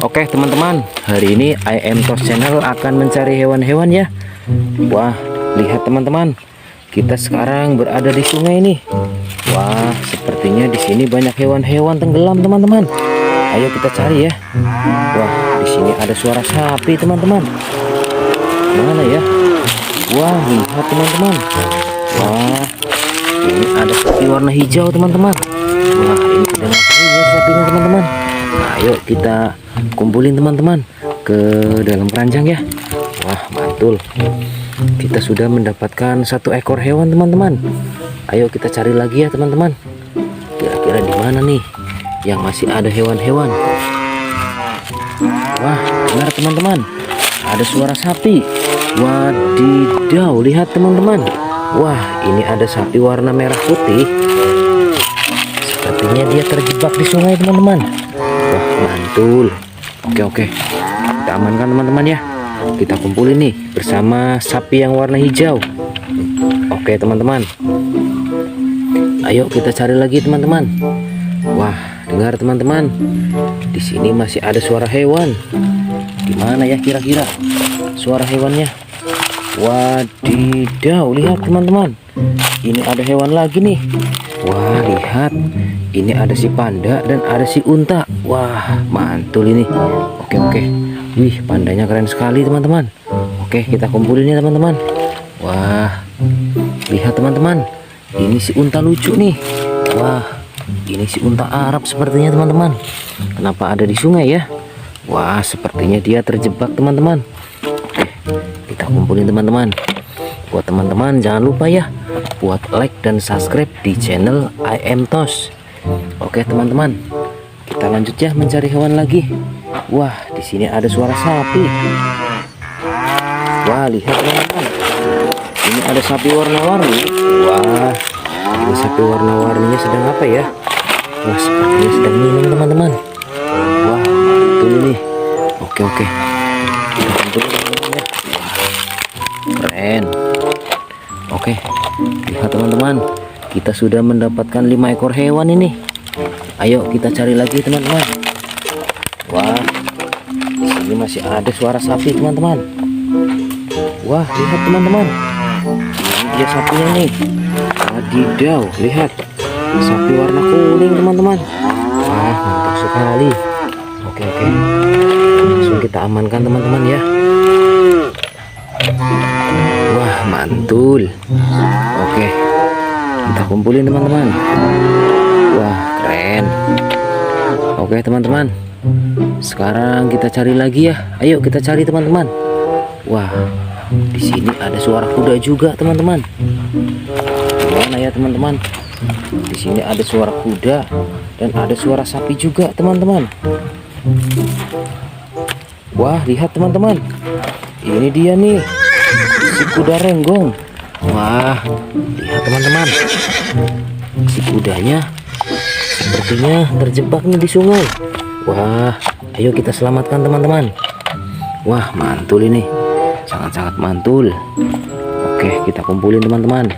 Oke teman-teman, hari ini I am Tos Channel akan mencari hewan-hewan ya. Wah, lihat teman-teman, kita sekarang berada di sungai nih. Wah, sepertinya di sini banyak hewan-hewan tenggelam teman-teman. Ayo kita cari ya. Wah, di sini ada suara sapi teman-teman. Mana ya? Wah, lihat teman-teman. Wah, ini ada sapi warna hijau teman-teman. Wah, ini sudah ngapain ya sapinya teman-teman? Ayo kita kumpulin teman-teman ke dalam keranjang ya. Wah, mantul. Kita sudah mendapatkan satu ekor hewan teman-teman. Ayo kita cari lagi ya teman-teman. Kira-kira di mana nih yang masih ada hewan-hewan? Wah, dengar teman-teman. Ada suara sapi. Wadidaw, lihat teman-teman. Wah, ini ada sapi warna merah putih. Sepertinya dia terjebak di sungai teman-teman. Mantul. Oke, oke. Kita amankan teman-teman ya. Kita kumpulin nih bersama sapi yang warna hijau. Oke, teman-teman. Ayo kita cari lagi teman-teman. Wah, dengar teman-teman. Di sini masih ada suara hewan. Di mana ya kira-kira suara hewannya? Wadidaw, lihat teman-teman. Ini ada hewan lagi nih. Wah, lihat. Ini ada si panda dan ada si unta. Wah, mantul ini. Oke, oke. Wih, pandanya keren sekali, teman-teman. Oke, kita kumpulin ya, teman-teman. Wah, lihat teman-teman. Ini si unta lucu nih. Wah, ini si unta Arab sepertinya, teman-teman. Kenapa ada di sungai ya? Wah, sepertinya dia terjebak, teman-teman. Oke, kita kumpulin teman-teman. Buat teman-teman jangan lupa ya buat like dan subscribe di channel I am Tos. Oke teman-teman, kita lanjut ya mencari hewan lagi. Wah, di sini ada suara sapi. Wah, lihat teman-teman. Ini ada sapi warna-warni. Wah, ini sapi warna-warninya sedang apa ya? Wah, sepertinya sedang minum teman-teman. Wah, mantul ini. Oke, oke. Kita ya. Keren. Oke, lihat teman-teman, kita sudah mendapatkan lima ekor hewan ini. Ayo kita cari lagi teman-teman. Wah, sini masih ada suara sapi teman-teman. Wah, lihat teman-teman. Ini dia sapinya nih. Wadidaw, lihat. Sapi warna kuning teman-teman. Wah, mantap sekali. Oke, oke. Langsung kita amankan teman-teman ya. Wah, mantul. Oke. Kita kumpulin teman-teman. Wah, keren. Oke, teman-teman. Sekarang kita cari lagi ya. Ayo kita cari teman-teman. Wah, di sini ada suara kuda juga, teman-teman. Gimana ya, teman-teman? Di sini ada suara kuda dan ada suara sapi juga, teman-teman. Wah, lihat teman-teman. Ini dia nih si kuda renggong. Wah, lihat teman-teman. Si kudanya sepertinya terjebak nih di sungai. Wah, ayo kita selamatkan teman-teman. Wah, mantul ini. Sangat-sangat mantul. Oke, kita kumpulin teman-teman.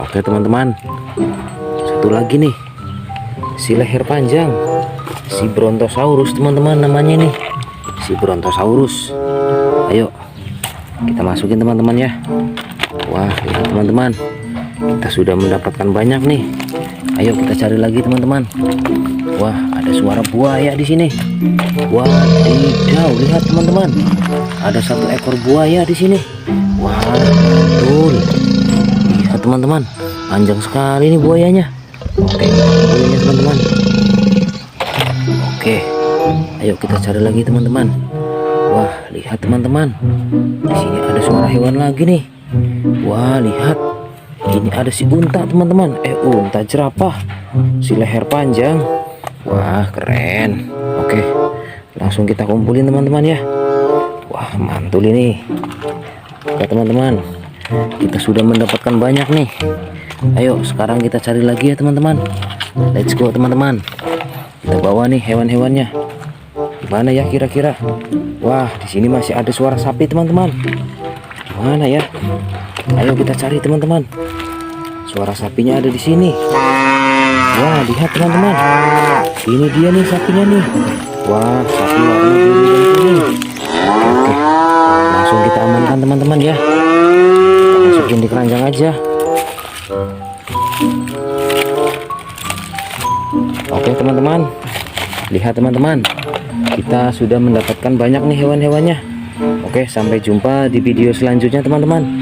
Oke, teman-teman. Satu lagi nih. Si leher panjang. Si Brontosaurus, teman-teman namanya nih. Si Brontosaurus. Ayo kita masukin teman-teman ya wah lihat teman-teman kita sudah mendapatkan banyak nih ayo kita cari lagi teman-teman. Wah ada suara buaya di sini. Wadidaw lihat teman-teman. Ada satu ekor buaya di sini. Wah betul. Lihat teman-teman. Panjang sekali nih buayanya. Oke kita kumpulin ya teman-teman. Oke ayo kita cari lagi teman-teman. Wah, lihat teman-teman. Di sini ada suara hewan lagi nih. Wah, lihat. Ini ada si unta, teman-teman. Eh, unta jerapah. Si leher panjang. Wah, keren. Oke. Langsung kita kumpulin teman-teman ya. Wah, mantul ini. Oke, teman-teman. Kita sudah mendapatkan banyak nih. Ayo, sekarang kita cari lagi ya, teman-teman. Let's go, teman-teman. Kita bawa nih hewan-hewannya. Mana ya kira-kira? Wah, di sini masih ada suara sapi, teman-teman. Gimana ya? Ayo kita cari, teman-teman. Suara sapinya ada di sini. Wah, lihat teman-teman. Ini dia nih sapinya nih. Wah, sapi warna biru dan kuning. Oke, langsung kita amankan teman-teman ya. Masukin di keranjang aja. Oke teman-teman, lihat teman-teman, kita sudah mendapatkan banyak nih hewan-hewannya. Oke, sampai jumpa di video selanjutnya teman-teman.